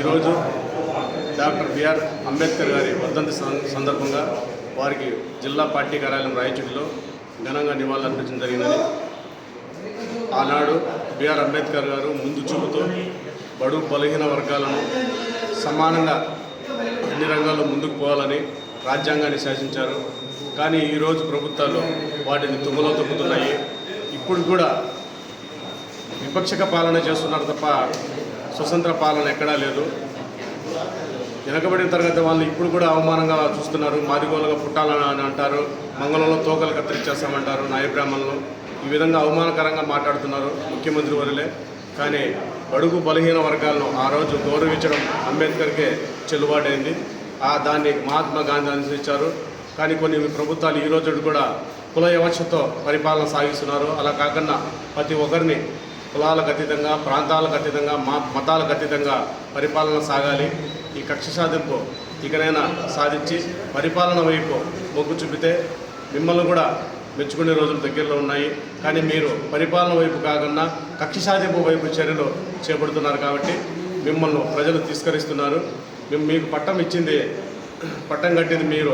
ఈరోజు doctor BR Ambedkar గారి వర్ధంతి సందర్భంగా వారికి జిల్లా పార్టీ కార్యాలయం రాయచూటిలో ఘనంగా నివాళులర్పించడం జరిగిందని ఆనాడు బిఆర్ అంబేద్కర్ గారు ముందు చూపుతూ బడు బలహీన వర్గాలను సమానంగా అన్ని రంగాల్లో ముందుకు పోవాలని రాజ్యాంగాన్ని శాసించారు. కానీ ఈరోజు ప్రభుత్వాలు వాటిని తుమ్మలో తొక్కుతున్నాయి. ఇప్పుడు కూడా విపక్షక పాలన చేస్తున్నారు తప్ప స్వతంత్ర పాలన ఎక్కడా లేదు. వెనకబడిన తరగతి వాళ్ళు ఇప్పుడు కూడా అవమానంగా చూస్తున్నారు. మాదిగోలుగా పుట్టాలని అంటారు. మంగళంలో తోకలు కత్తిరించేస్తామంటారు నాయబ్రాహ్మణులు ఈ విధంగా అవమానకరంగా మాట్లాడుతున్నారు ముఖ్యమంత్రి వరలే. కానీ బడుగు బలహీన వర్గాలను ఆ రోజు గౌరవించడం అంబేద్కర్కే చెల్లుబాటైంది. ఆ దాన్ని మహాత్మా గాంధీ అనుసరించారు. కానీ కొన్ని ప్రభుత్వాలు ఈ రోజు కూడా కుల వివక్షతో పరిపాలన సాగిస్తున్నారు. అలా కాకుండా ప్రతి ఒక్కరిని కులాలకు అతీతంగా ప్రాంతాలకు అతీతంగా మా మతాలకు అతీతంగా పరిపాలన సాగాలి. ఈ కక్ష సాధింపు ఇకనైనా సాధించి పరిపాలన వైపు మొగ్గు చూపితే మిమ్మల్ని కూడా మెచ్చుకునే రోజులు దగ్గరలో ఉన్నాయి. కానీ మీరు పరిపాలన వైపు కాకుండా కక్ష సాధింపు వైపు చర్యలు చేపడుతున్నారు కాబట్టి మిమ్మల్ని ప్రజలు తిరస్కరిస్తున్నారు. మేము మీకు పట్టం ఇచ్చింది పట్టం కట్టింది మీరు.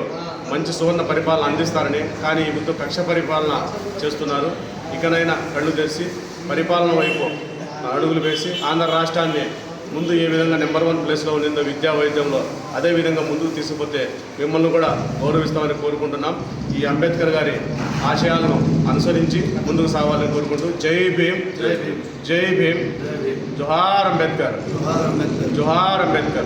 మంచి సువర్ణ పరిపాలన అందిస్తారని కానీ ఈ ముందు కక్ష పరిపాలన చేస్తున్నారు. ఇకనైనా కళ్ళు తెరిచి పరిపాలన వైపు అడుగులు వేసి ఆంధ్ర రాష్ట్రాన్ని ముందు ఏ విధంగా నెంబర్ వన్ ప్లేస్లో ఉండిందో విద్యా వైద్యంలో అదే విధంగా ముందుకు తీసుకుపోతే మిమ్మల్ని కూడా గౌరవిస్తామని కోరుకుంటున్నాం. ఈ అంబేద్కర్ గారి ఆశయాలను అనుసరించి ముందుకు సాగాలని కోరుకుంటూ జై భీమ్ జై భీమ్. జై భీమ్. జై భీమ్. జోహార్ అంబేద్కర్. జోహార్ అంబేద్కర్. జోహార్ అంబేద్కర్.